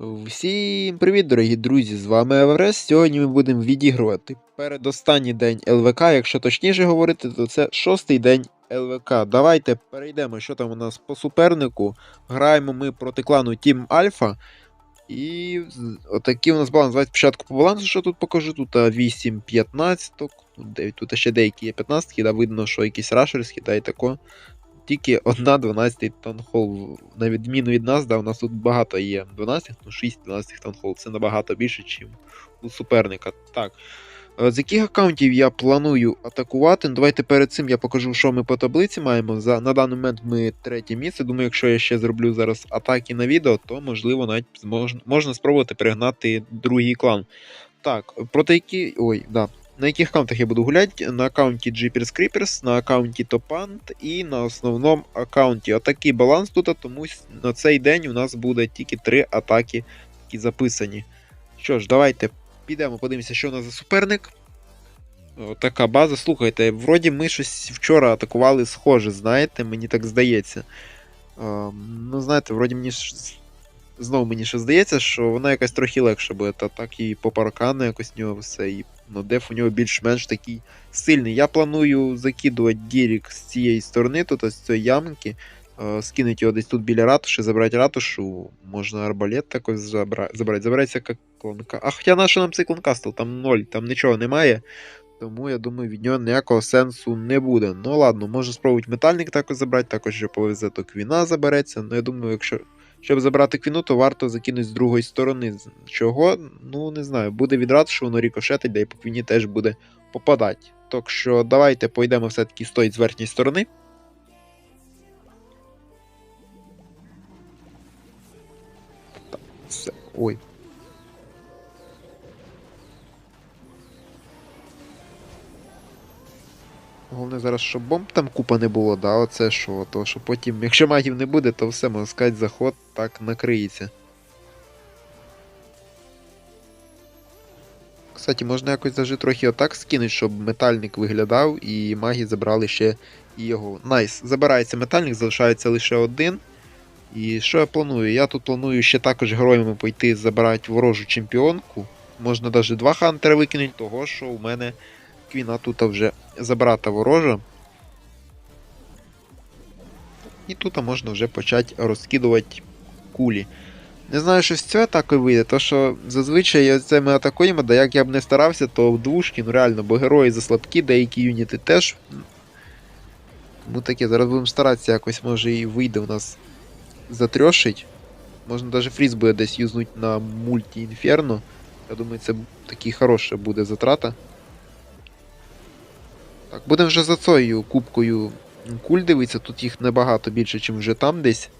Всім привіт, дорогі друзі! З вами Еверест. Сьогодні ми будемо відігрувати передостанній день ЛВК. Якщо точніше говорити, то це шостий день ЛВК. Давайте перейдемо, що там у нас по супернику. Граємо ми проти клану Team Альфа. І отакий у нас баланс. Давайте спочатку по балансу, що тут покажу. Тут 8 15, тут ще деякі є 15, да, видно, що якісь рашерські, та й тако. Тільки одна 12 таунхол. На відміну від нас, да, у нас тут багато є 12, ну 6 12 таунхол. Це набагато більше, ніж у суперника. Так. Е, З яких аккаунтів я планую атакувати? Ну, давайте перед цим я покажу, що ми по таблиці маємо. За, на даний момент ми третє місце. Думаю, якщо я ще зроблю зараз атаки на відео, то можливо навіть змож, можна спробувати перегнати другий клан. Так, проти які. Ой, да. На яких аккаунтах я буду гуляти? На аккаунті Jeepers Creepers, на аккаунті Topant і на основному аккаунті. Отакий баланс тут, тому на цей день у нас буде тільки три атаки, які записані. Що ж, давайте підемо, подивимося, що у нас за суперник. Така база. Слухайте, вроді ми щось вчора атакували схоже, знаєте, мені так здається. Ем, ну, знаєте, вроді мені знову мені ще здається, що вона якась трохи легша буде. Та так і по паркану якось в нього все. І ну, деф у нього більш-менш такий сильний. Я планую закидувати Дірік з цієї сторони, тут з цієї ямки. Е, скинуть його десь тут біля ратуші, забрати ратушу. Можна арбалет також забра... забрати. Забирається як клонка. А хоча на що нам цей клонкастл? Там ноль, там нічого немає. Тому я думаю, від нього ніякого сенсу не буде. Ну ладно, можу спробувати метальник також забрати, також що повезе, то квіна забереться. Ну я думаю, якщо щоб забрати квіну, то варто закинути з другої сторони. Чого? Ну не знаю. Буде відрад, що воно рікошетить, да і по квіні теж буде попадати. Так що давайте пойдемо все-таки стоїть з верхньої сторони. Так, все. Ой. Головне зараз, щоб бомб там купа не було, да, оце що, то що потім, якщо магів не буде, то все, можна сказати, заход так накриється. Кстати, можна якось даже трохи отак скинути, щоб метальник виглядав, і маги забрали ще його. Найс. Забирається метальник, залишається лише один. І що я планую? Я тут планую ще також героями пойти забирати ворожу чемпіонку. Можна навіть два хантера викинути, того що у мене квіна тут вже забрата ворожа. І тут можна вже почати розкидувати кулі. Не знаю, що з цього атакою вийде, то що зазвичай це ми атакуємо, да як я б не старався, то в двушки, ну реально, бо герої заслабкі, деякі юніти теж. Тому таке, зараз будемо старатися якось, може і вийде у нас затрьошить. Можна навіть фріз буде десь юзнути на мульті інферно. Я думаю, це такий хороша буде затрата. Так, будемо вже за цією кубкою куль дивитися, тут їх набагато більше, ніж вже там десь.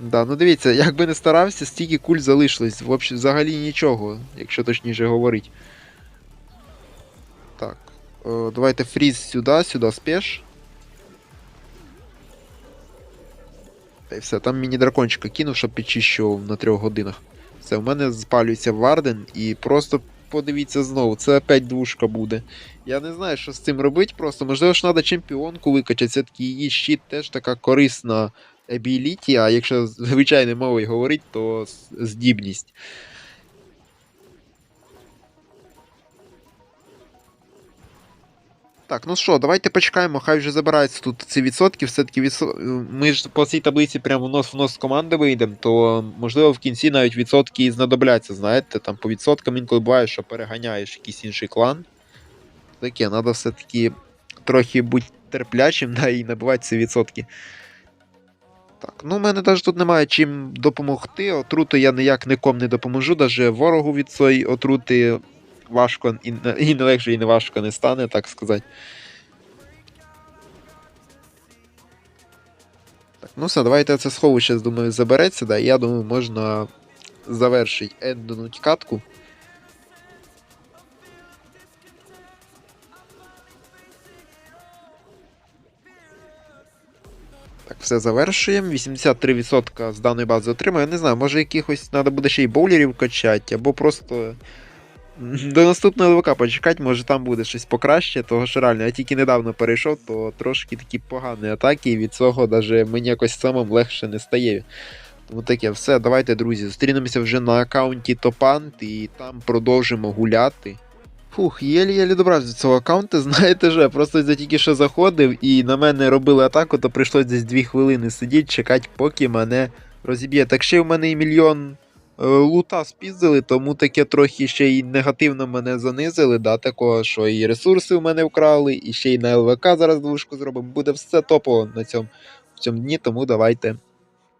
Да, ну дивіться, як би не старався, стільки куль залишилось. Взагалі, нічого, якщо точніше говорити. Так. О, давайте фріз сюди, сюди спеш. Та й все, там міні-дракончика кинув, щоб підчищував на трьох годинах. Все, у мене спалюється Варден і просто подивіться знову, це опять двушка буде. Я не знаю, що з цим робити просто. Можливо, ж треба чемпіонку викачати, все-таки її щит теж така корисна абіліті, а якщо звичайною мовою говорити, то здібність. Так, ну що, давайте почекаємо, хай вже забираються тут ці відсотки. Все-таки відсо... ми ж по цій таблиці прямо нос в нос команди вийдемо, то можливо в кінці навіть відсотки знадобляться, знаєте, там по відсоткам інколи буває, що переганяєш якийсь інший клан. Таке, треба все-таки трохи бути терплячим, да, і набивати ці відсотки. Так, ну в мене навіть тут немає чим допомогти. Отрути я ніяк нікому не допоможу, навіть ворогу від цієї отрути важко і, і не легше, і не важко не стане, так сказати. Так, ну все, давайте це сховище, думаю, забереться, да, я думаю, можна завершити енднуть катку. Так, все завершуємо. 83% з даної бази отримаю. Я не знаю, може якихось треба буде ще й боулерів качати, або просто до наступного ЛВК почекати, може там буде щось покраще, того що реально я тільки недавно перейшов, то трошки такі погані атаки, і від цього даже мені якось самим легше не стає. Тому таке, все, давайте, друзі, зустрінемося вже на аккаунті Топант і там продовжимо гуляти. Фух, єлі-єлі добрався до цього аккаунту, знаєте же, просто я тільки що заходив і на мене робили атаку, то прийшлось десь 2 хвилини сидіти, чекати, поки мене розіб'є. Так ще в мене і мільйон е, лута спіздили, тому таке трохи ще й негативно мене занизили, да, такого, що і ресурси в мене вкрали, і ще й на ЛВК зараз двушку зробимо. Буде все топово на цьому, в цьому дні, тому давайте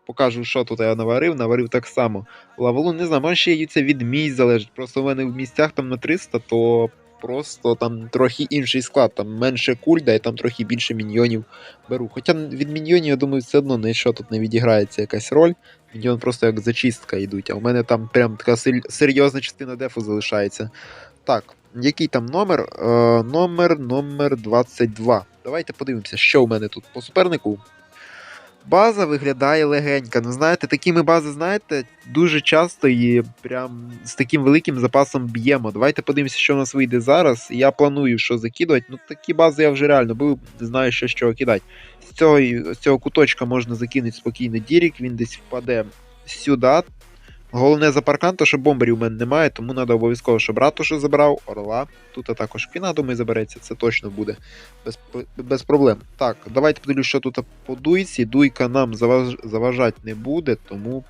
покажу, що тут я наварив. Наварив так само. Лавалу, не знаю, може ще й це від місць залежить. Просто в мене в місцях там на 300, то просто там трохи інший склад, там менше куль, да і там трохи більше міньйонів беру. Хоча від міньйонів, я думаю, все одно ніщо тут не відіграється якась роль. Міньйон просто як зачистка йдуть, а у мене там прям така серйозна частина дефу залишається. Так, який там номер? Е, номер, номер 22. Давайте подивимося, що у мене тут по супернику. База виглядає легенька. Ну, знаєте, такими бази, знаєте, дуже часто і прям з таким великим запасом б'ємо. Давайте подивимося, що у нас вийде зараз. Я планую, що закидувати. Ну, такі бази я вже реально був, знаю, що з чого кидати. З цього, з цього куточка можна закинути спокійно Дірік, він десь впаде сюди. Головне за паркан, то що бомберів у мене немає, тому треба обов'язково, щоб ратушу забрав, орла. Тут також квіна, думаю, забереться, це точно буде без, без проблем. Так, давайте подивлюсь, що тут по дуйці. Дуйка нам заваж, заважати не буде, тому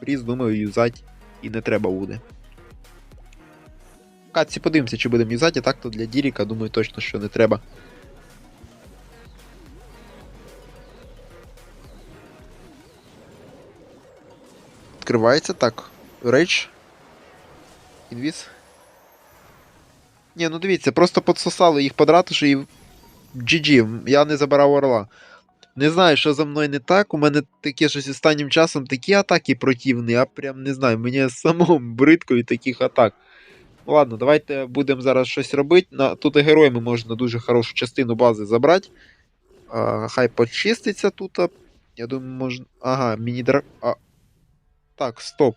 пріз, думаю, юзати і не треба буде. Катці подивимося, чи будемо юзати, а так то для Діріка, думаю, точно, що не треба. Відкривається так. Рейдж. Інвіз. Ні, ну дивіться, просто подсосали їх подратуші і GG, я не забирав орла. Не знаю, що за мною не так. У мене таке щось останнім часом такі атаки противні, я прям не знаю, мені самому бридко від таких атак. Ну ладно, давайте будемо зараз щось робити. На... Тут і героями можна дуже хорошу частину бази забрати. А, хай почиститься тут. Я думаю, можна. Ага, міні-драк. Так, стоп.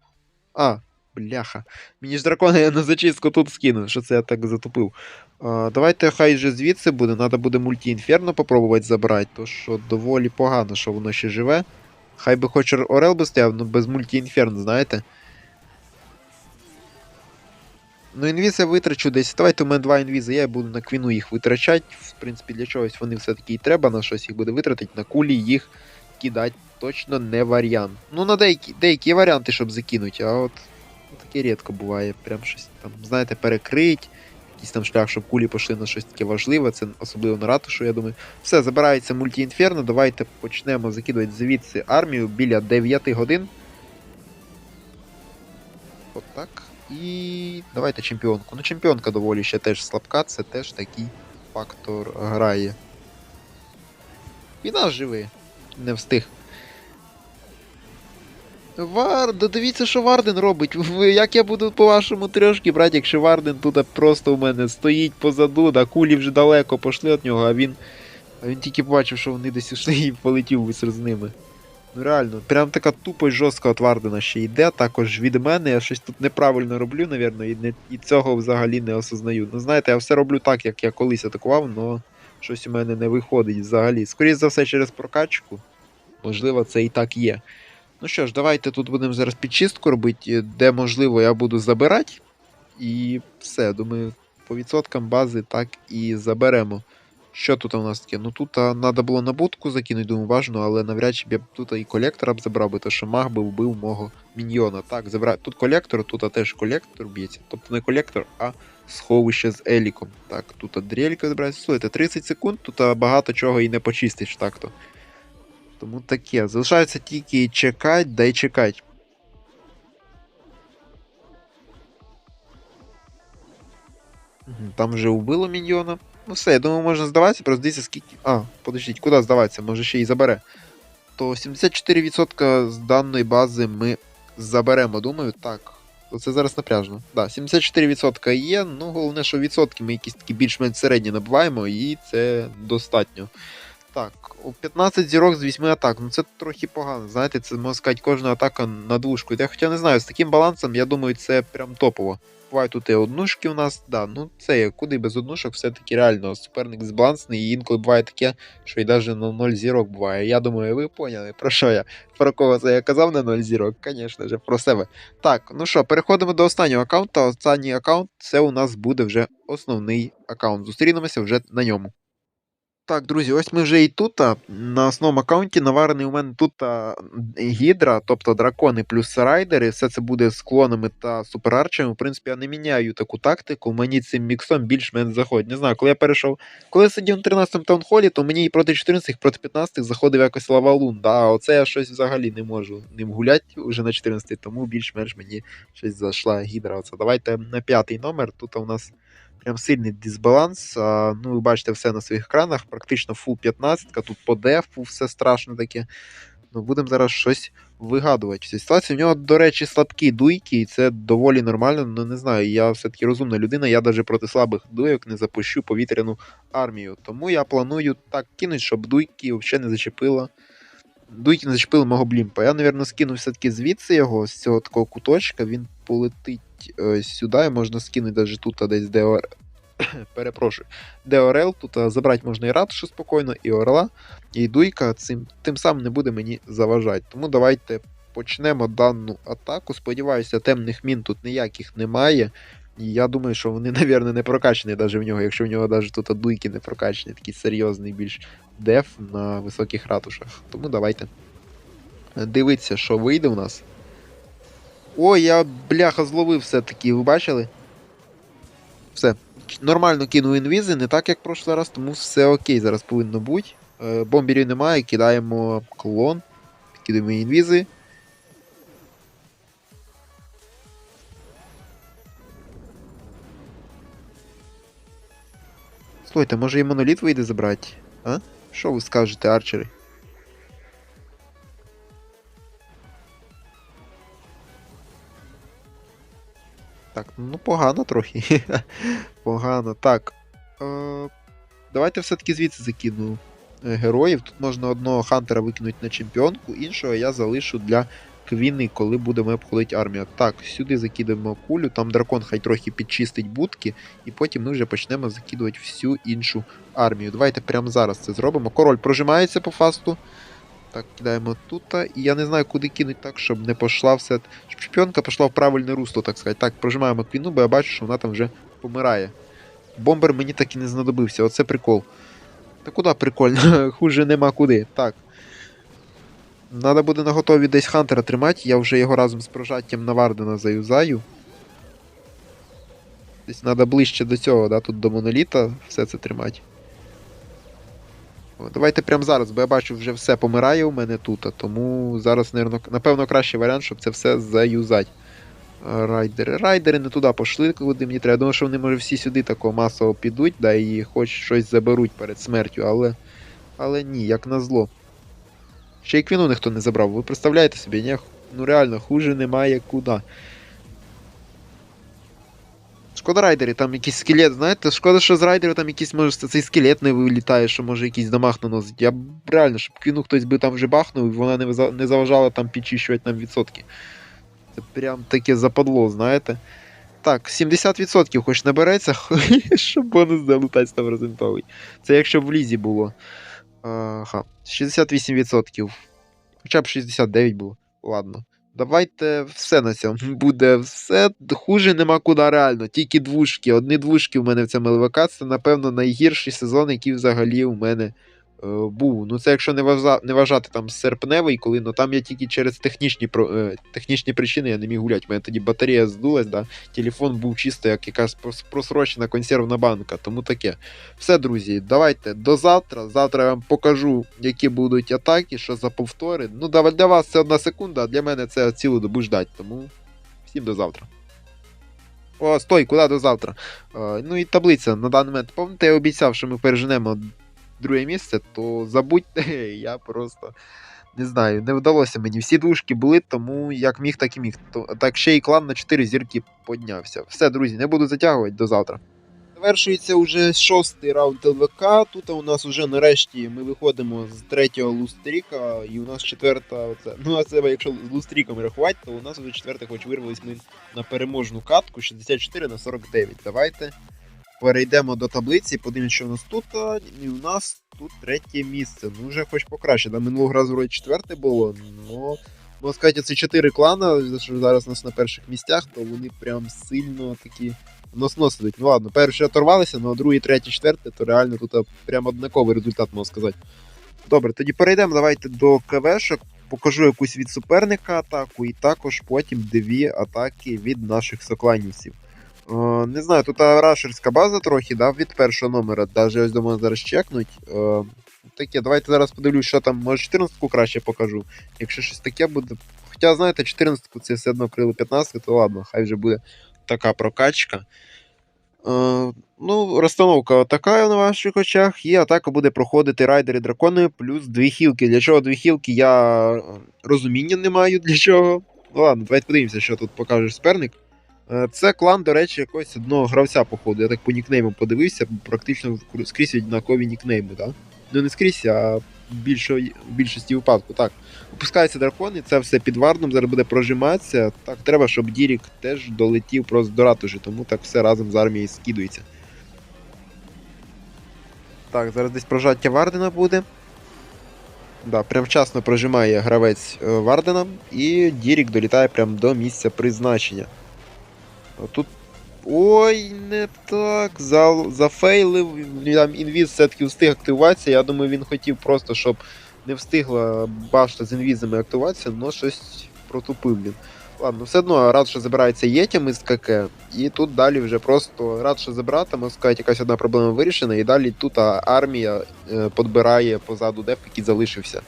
А, бляха. Мені ж дракона я на зачистку тут скину, що це я так затупив. А, давайте хай же звідси буде. Треба буде мульті-інферно попробувати забрати, то що доволі погано, що воно ще живе. Хай би хоч Орел би стояв, ну без мульті-інферно, знаєте. Ну, інвіз я витрачу десь. Давайте у мене два інвізи, я буду на квіну їх витрачати. В принципі, для чогось вони все-таки і треба, на щось їх буде витратити, на кулі їх кидати точно не варіант. Ну, на деякі деякі варіанти, щоб закинути, а от ну, таке рідко буває. Прям щось там, знаєте, перекрить, якийсь там шлях, щоб кулі пішли на щось таке важливе, це особливо на ратушу, я думаю. Все, забирається мульті-інферно, давайте почнемо закидувати звідси армію біля 9 годин. От так. І давайте чемпіонку. Ну, чемпіонка доволі ще теж слабка, це теж такий фактор грає. І нас живий. Не встиг. Вар, да дивіться, що Варден робить. Як я буду по-вашому трьошки брати, якщо Варден тут просто у мене стоїть позаду, да кулі вже далеко пішли від нього, а він. А він тільки побачив, що вони десь ушли і полетів висер з ними. Ну реально, прям така тупо жорстка от Вардена ще йде, також від мене. Я щось тут неправильно роблю, напевно, і, не, і цього взагалі не осознаю. Ну, знаєте, я все роблю так, як я колись атакував, але щось у мене не виходить взагалі. Скоріше за все, через прокачку. Можливо, це і так є. Ну що ж, давайте тут будемо зараз підчистку робити, де можливо я буду забирати. І все, думаю, по відсоткам бази так і заберемо. Що тут у нас таке? Ну тут треба було на будку закинути, думаю, важно, але навряд чи б я тут і колектора б забрав, би, то що маг би вбив мого міньйона. Так, забрав. Тут колектор, тут теж колектор б'ється. Тобто не колектор, а сховище з еліком. Так, тут дрелька забирається. Слухайте, 30 секунд, тут багато чого і не почистиш так-то. Тому таке. Залишається тільки чекати, да й чекати. Там вже вбило міньйона. Ну все, я думаю, можна здаватися, просто дивіться скільки. А, подождіть, куди здаватися? Може ще й забере. То 74% з даної бази ми заберемо, думаю, так. То Це зараз напряжно. Да, 74% є, ну головне, що відсотки ми якісь такі більш-менш середні набуваємо, і це достатньо. Так, у 15 зірок з 8 атак. Ну це трохи погано. Знаєте, це можна сказати, кожна атака на двушку. Я хоча не знаю, з таким балансом, я думаю, це прям топово. Бувають тут і однушки у нас, да, ну це куди без однушок, все-таки реально суперник збалансний, і інколи буває таке, що й навіть на 0 зірок буває. Я думаю, ви поняли, про що я? Про кого це я казав на 0 зірок? Звісно ж, про себе. Так, ну що, переходимо до останнього аккаунта. Останній аккаунт це у нас буде вже основний аккаунт. Зустрінемося вже на ньому. Так, друзі, ось ми вже і тут. На основному аккаунті наварений у мене тут гідра, тобто дракони плюс райдери. Все це буде з клонами та суперарчами. В принципі, я не міняю таку тактику. Мені цим міксом більш-менш заходить. Не знаю, коли я перейшов. Коли я сидів на 13-му таунхолі, то мені і проти 14-х, проти 15-х заходив якось лавалун. Да, а оце я щось взагалі не можу ним гуляти вже на 14-й, тому більш-менш мені щось зайшла гідра. Оце. Давайте на п'ятий номер. Тут у нас прям сильний дисбаланс. А, ну, ви бачите все на своїх екранах, практично фул 15, тут по дефу все страшно таке. Ну, будемо зараз щось вигадувати. в цій ситуації. В нього, до речі, слабкі дуйки, і це доволі нормально. Ну не знаю, я все-таки розумна людина, я навіть проти слабих дуйок не запущу повітряну армію. Тому я планую так кинути, щоб дуйки взагалі не зачепило. Дуйки не зачепили мого блімпа. Я, мабуть, скину все-таки звідси його, з цього такого куточка, він полетить е, сюди, і можна скинути навіть тут десь де ор... перепрошую, де Орел, тут а, забрати можна і ратушу спокійно, і орла, і дуйка цим тим самим не буде мені заважати. Тому давайте почнемо дану атаку. Сподіваюся, темних мін тут ніяких немає. Я думаю, що вони, навірно, не прокачані навіть в нього, якщо в нього навіть тут дуйки не прокачані, такий серйозний більш деф на високих ратушах. Тому давайте дивитися, що вийде у нас. Ой, я бляха зловив все-таки, ви бачили? Все. Нормально кинув інвізи, не так, як прошлий раз, тому все окей, зараз повинно бути. Е, бомберів немає, кидаємо клон, кидаємо інвізи. Слухайте, може і моноліт вийде забрати? А? Що ви скажете, арчери? Так, ну погано трохи. погано. Так. Е, давайте все-таки звідси закину е, героїв. Тут можна одного хантера викинути на чемпіонку, іншого я залишу для квіни, коли будемо обходити армію. Так, сюди закидаємо кулю, там дракон хай трохи підчистить будки, і потім ми вже почнемо закидувати всю іншу армію. Давайте прямо зараз це зробимо. Король прожимається по фасту. Так, кидаємо тут. І я не знаю, куди кинуть так, щоб не пішла все. Щоб чемпіонка пішла в правильне русло, так сказати. Так, прожимаємо квіну, бо я бачу, що вона там вже помирає. Бомбер мені так і не знадобився, оце прикол. Та куди прикольно? Хуже нема куди. Так. Надо буде на готові десь Хантера тримати, я вже його разом з прожаттям на Вардена заюзаю. Десь треба ближче до цього, да, тут до моноліта все це тримати. Давайте прямо зараз, бо я бачу, вже все помирає у мене тут, а тому зараз, напевно, кращий варіант, щоб це все заюзати. Райдери. Райдери не туди пішли, куди мені треба. Думаю, що вони, може, всі сюди тако масово підуть, да, і хоч щось заберуть перед смертю, але. Але ні, як назло. Ще й квіну ніхто не забрав. Ви представляєте собі, ні? Ну реально, хуже немає куди. Шкода райдери, там якийсь скелет, знаєте, шкода, що з райдерів там якийсь, може, цей скелет не вилітає, що може якийсь дамаг наносить. Я б реально, щоб квіну хтось би там вже бахнув, і вона не, заважала там підчищувати нам відсотки. Це прям таке западло, знаєте. Так, 70% хоч набереться, щоб бонус залутати 100%. Це якщо б в лізі було. Ага, 68%. Хоча б 69 було. Ладно. Давайте все на цьому. Буде все. Хуже нема куди реально. Тільки двушки. Одні двушки в мене в цьому ЛВК. Це, напевно, найгірший сезон, який взагалі у мене був. Ну, це якщо не, вважа- не вважати там серпневий, коли ну там я тільки через технічні, про- е, технічні причини я не міг гуляти. У мене тоді батарея здулась, да? телефон був чисто як якась просрочена консервна банка. Тому таке. Все, друзі, давайте до завтра. Завтра я вам покажу, які будуть атаки, що за повтори. Ну, для вас це одна секунда, а для мене це цілу добу ждать. Тому всім до завтра. О, стой, куди до завтра? Е, ну і таблиця на даний момент. Пам'ятаєте, я обіцяв, що ми переженемо друге місце, то забудьте, я просто. Не знаю, не вдалося мені. Всі двушки були, тому як міг, так і міг. Так ще й клан на 4 зірки піднявся. Все, друзі, не буду затягувати до завтра. Завершується вже шостий раунд ЛВК. Тут у нас вже нарешті ми виходимо з третього лустріка, і у нас четверта. Оце, ну, а це якщо з лустріком рахувати, то у нас вже четверта, хоч вирвались ми на переможну катку 64 на 49. Давайте перейдемо до таблиці, подивимося, що у нас тут. І у нас тут третє місце. Ну, вже хоч покраще. Да, минулого разу вроді четверте було, но. Можна сказати, це чотири клана, що зараз у нас на перших місцях, то вони прям сильно такі сидить. Ну ладно, перші оторвалися, ну а другий, третій, четвертий, то реально тут прям однаковий результат, можна сказати. Добре, тоді перейдемо давайте до КВшок. Покажу якусь від суперника атаку, і також потім дві атаки від наших сокланівців. Е, не знаю, тут рашерська база трохи, да, від першого номера, даже ось думаю зараз чекнуть. Е, таке, давайте зараз подивлюсь, що там, може 14-ку краще покажу. Якщо щось таке буде. Хоча, знаєте, 14-ку це все одно крили 15, то ладно, хай вже буде така прокачка. Е, ну, розстановка така на ваших очах, і атака буде проходити райдери дракони плюс дві хілки. Для чого дві хілки, я розуміння не маю для чого. Ну ладно, давайте подивимося, що тут покаже суперник. Е, Це клан, до речі, якогось одного гравця, походу. Я так по нікнейму подивився, практично скрізь однакові нікнейми, так? Ну не скрізь, а в більшо- в більшості випадку. Так. Опускаються дракони, це все під вардом, зараз буде прожиматися. Так, треба, щоб Дірік теж долетів просто до ратуші, тому так все разом з армією скидується. Так, зараз десь прожаття Вардена буде. Да, прям вчасно прожимає гравець е, Вардена, і Дірік долітає прям до місця призначення. Тут. Ой, не так. За, зафейлив. Там інвіз все-таки встиг активуватися. Я думаю, він хотів просто, щоб не встигла башта з інвізами активуватися, але щось протупив він. Ладно, все одно рад, що забирається єтям із КК, і тут далі вже просто рад, що забрати, можна сказати, якась одна проблема вирішена, і далі тут армія е, подбирає позаду деп, який залишився.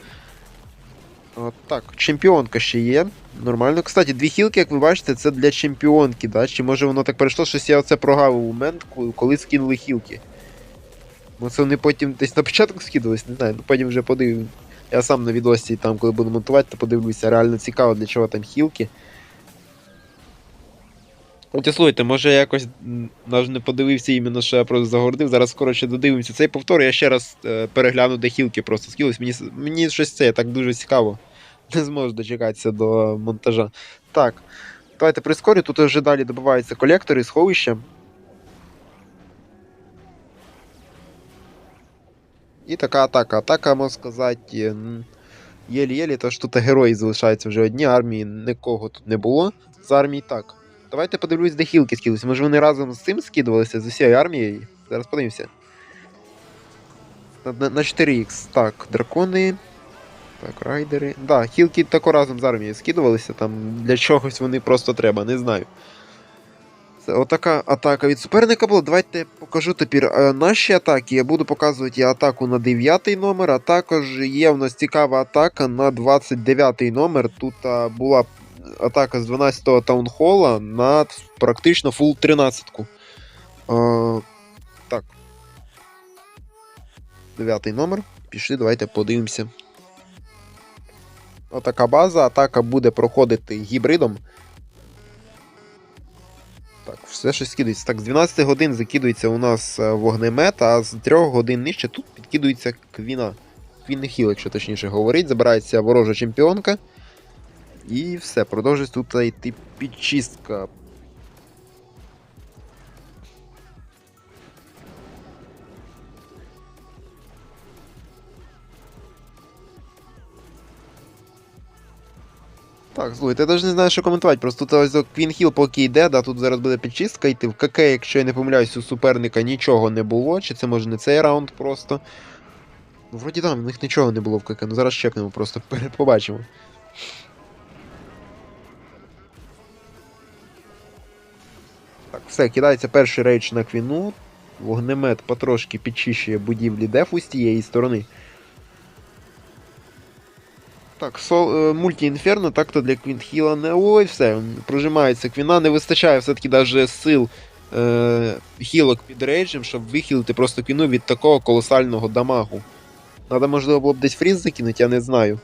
От так, чемпіонка ще є. Нормально. Кстати, дві хілки, як ви бачите, це для чемпіонки, да? Чи може воно так перейшло, щось я оце прогавив момент, коли- скинули хілки. Бо це вони потім десь на початку скидувались, не знаю, ну потім вже подивимось. Я сам на відосі там, коли буду монтувати, то подивлюся, реально цікаво, для чого там хілки. От слухайте, може я якось навіть не подивився іменно, що я просто загордив. Зараз скоро ще додивимося цей повтор, я ще раз е, перегляну, де хілки просто скились. Мені, мені щось це так дуже цікаво. Не зможу дочекатися до монтажа. Так. Давайте прискорю, тут вже далі добиваються колектори, сховища. І така атака. Атака, можна сказати, єлі-єлі, ж тут герої залишаються вже одні, армії нікого тут не було. З армії так. Давайте подивлюсь, де хілки скидалися. Може вони разом з цим скидувалися з усією армією? Зараз подивимося. На, на, на 4х. Так, дракони. Так, райдери. Да, хілки тако разом з армією скидувалися, там для чогось вони просто треба, не знаю. Це отака атака від суперника була. Давайте покажу тепер е, наші атаки. Я буду показувати атаку на 9 номер, а також є в нас цікава атака на 29 номер. Тут а, була атака з 12-го таунхола на практично фул 13-ку. Е, так. 9 номер. Пішли, давайте подивимося. Отака база. Атака буде проходити гібридом. Так, все щось скидується. Так, з 12 годин закидується у нас е, вогнемет, а з 3 годин нижче тут підкидується квіна. Квінний хіл, якщо точніше говорить, забирається ворожа чемпіонка. І все, продовжує тут йти підчистка. Так, слухайте, я навіть не знаю, що коментувати. Просто тут ось Квін Хіл поки йде, да, тут зараз буде підчистка йти. В КК, якщо я не помиляюсь, у суперника нічого не було, чи це може не цей раунд просто. Ну, вроді там, в них нічого не було в КК, ну зараз чекнемо, просто побачимо. Так, все, кидається перший рейдж на квіну. Вогнемет потрошки підчищує будівлі дефу з тієї сторони. Так, е, мульті-інферно, так-то для Квінтхіла не ой, все, прожимається квіна, не вистачає все-таки даже сил е, хілок під рейджем, щоб вихилити просто квіну від такого колосального дамагу. Надо, можливо, було б десь фріз закинути, я не знаю.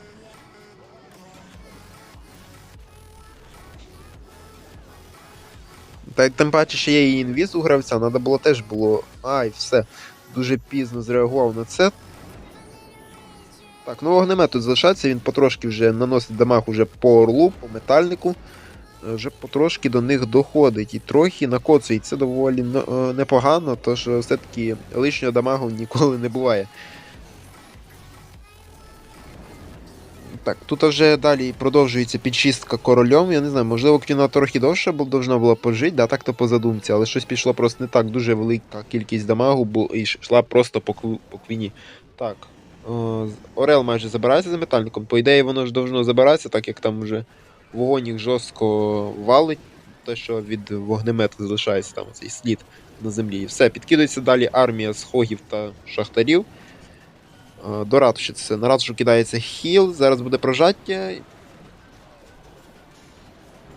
Та тим паче, що є і інвіз у гравця, треба було теж було. Ай, все. Дуже пізно зреагував на це. Так, ну вогнемет тут залишається, він потрошки вже наносить дамаг уже по орлу, по метальнику. Е, Вже потрошки до них доходить і трохи накоцує. Це доволі е, непогано, то що все-таки лишнього дамагу ніколи не буває. Так, тут вже далі продовжується підчистка корольом. Я не знаю, можливо, квіна трохи довше должна була пожити, да, так то по задумці, але щось пішло просто не так. Дуже велика кількість дамагу бу- і йшла просто по, по квіні. Так. О, Орел майже забирається за метальником. По ідеї, воно ж должно забиратися, так як там вже вогонь їх жорстко валить. Те, що від вогнемету залишається там цей слід на землі. І все, підкидується далі армія з хогів та шахтарів. Е, До ратуші це на ратушу кидається хіл, зараз буде прожаття.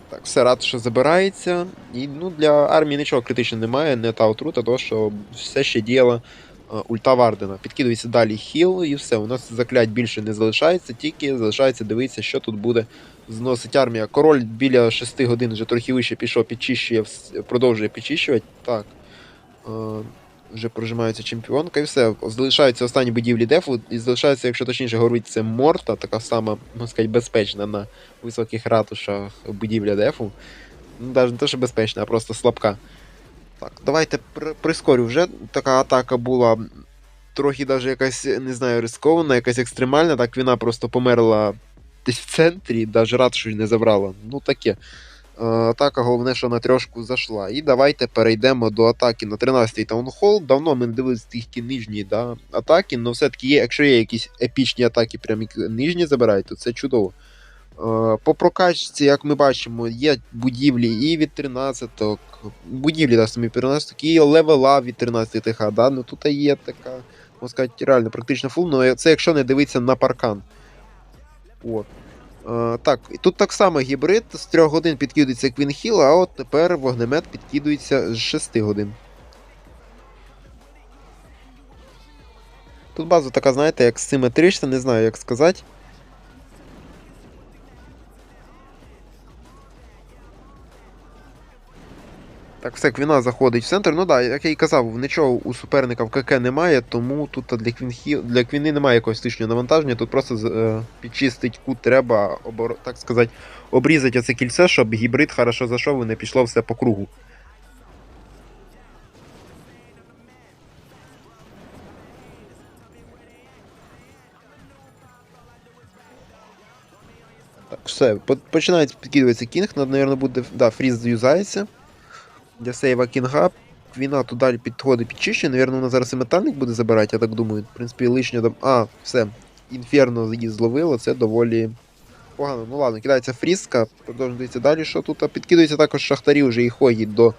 Так, все, ратуша забирається. І ну, для армії нічого критичного немає, не та отрута, то що все ще діяла е, ульта Вардена. Підкидується далі хіл і все. У нас заклять більше не залишається, тільки залишається дивитися, що тут буде зносить армія. Король біля 6 годин вже трохи вище пішов, підчищує, продовжує підчищувати. Так. Вже прожимається чемпіонка і все. Залишаються останні будівлі дефу, і залишається, якщо точніше говорити, це Морта, така сама, можна сказати, безпечна на високих ратушах будівля дефу. Ну, навіть не те, що безпечна, а просто слабка. Так, давайте при- прискорю. Вже така атака була трохи навіть якась, не знаю, рискована, якась екстремальна. Так вона просто померла десь в центрі, навіть ратушу не забрала. Ну таке. Е, Атака, головне, що на трьошку зайшла. І давайте перейдемо до атаки на 13-й таунхол. Давно ми не дивилися тільки нижні да, атаки, але все-таки є, якщо є якісь епічні атаки, прям нижні забирають, то це чудово. Е, По прокачці, як ми бачимо, є будівлі і від 13-ок, будівлі да, самі 13-ок, і левела від 13 ТХ. Да? Ну, тут є така, можна сказати, реально практично фул, але це якщо не дивитися на паркан. От. Е, так, тут так само гібрид з 3 годин підкидується Квінхіл, а от тепер вогнемет підкидується з 6 годин. Тут база така, знаєте, як симетрична, не знаю, як сказати. Так, все, Квіна заходить в центр. Ну так, як я і казав, нічого у суперника в КК немає, тому тут для Квінхі... для Квіни немає якогось лишнього навантаження. Тут просто е, підчистить кут треба, обор... так сказати, обрізати оце кільце, щоб гібрид хорошо зайшов і не пішло все по кругу. Так, все, по- починає підкидуватися кінг, надо, наверное, буде. Да, фріз юзається. Для сейва кінга. Квіна далі підходить підчищує. Навірно, вона зараз і метальник буде забирати, я так думаю. В принципі, лишнє дам. А, все. Інферно її зловило, це доволі погано. Ну ладно, кидається фрізка, продовжуємо далі. Що тут? А підкидується також шахтарі вже і ходять до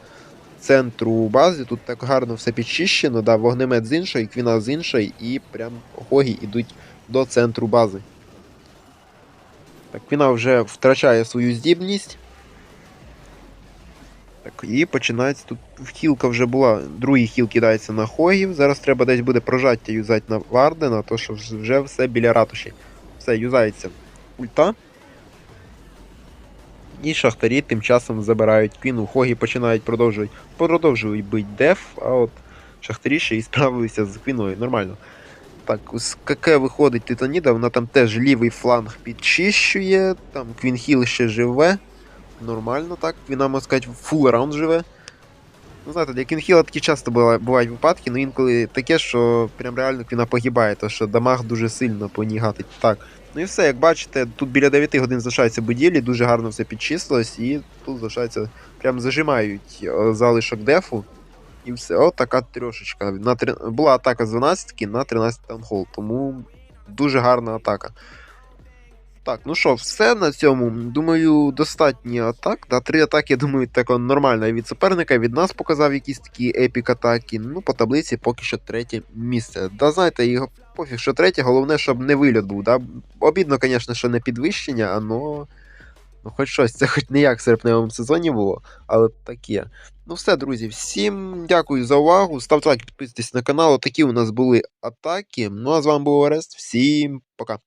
центру бази. Тут так гарно все підчищено, да, вогнемет з іншої, квіна з іншої, і прям хогі йдуть до центру бази. Так, квіна вже втрачає свою здібність. Так, і починається тут хілка вже була. Другий хіл кидається на хогів. Зараз треба десь буде прожаття юзати на Вардена, то що вже все біля ратуші. Все, юзається ульта. І шахтарі тим часом забирають квіну. Хогі починають продовжують, продовжують бити деф, а от шахтарі ще і справилися з квіною. Нормально. Так, з КК виходить Титаніда, вона там теж лівий фланг підчищує, там Квінхіл ще живе. Нормально так. Вона, можна сказати, фул раунд живе. Ну, знаєте, для Кінхіла такі часто бувають випадки, але інколи таке, що прям реально Квіна погибає, то що дамаг дуже сильно по ній гатить. Так. Ну і все, як бачите, тут біля 9 годин залишаються будівлі, дуже гарно все підчислилось, і тут залишається, прям зажимають е, залишок дефу. І все, от така трьошечка. На, три- була атака з 12 на 13 таунхол, тому дуже гарна атака. Так, ну що, все на цьому. Думаю, достатньо атак. Да, три атаки, думаю, тако нормально від суперника, від нас показав якісь такі епік атаки. Ну, по таблиці поки що третє місце. Да, знаєте, і пофіг, що третє, головне, щоб не вильот був. Да? Обідно, звісно, що не підвищення, але. Ну, хоч щось, це хоч не як в серпневому сезоні було, але таке. Ну все, друзі, всім дякую за увагу. Ставте лайк, підписуйтесь на канал. Такі у нас були атаки. Ну а з вами був Орест. Всім пока.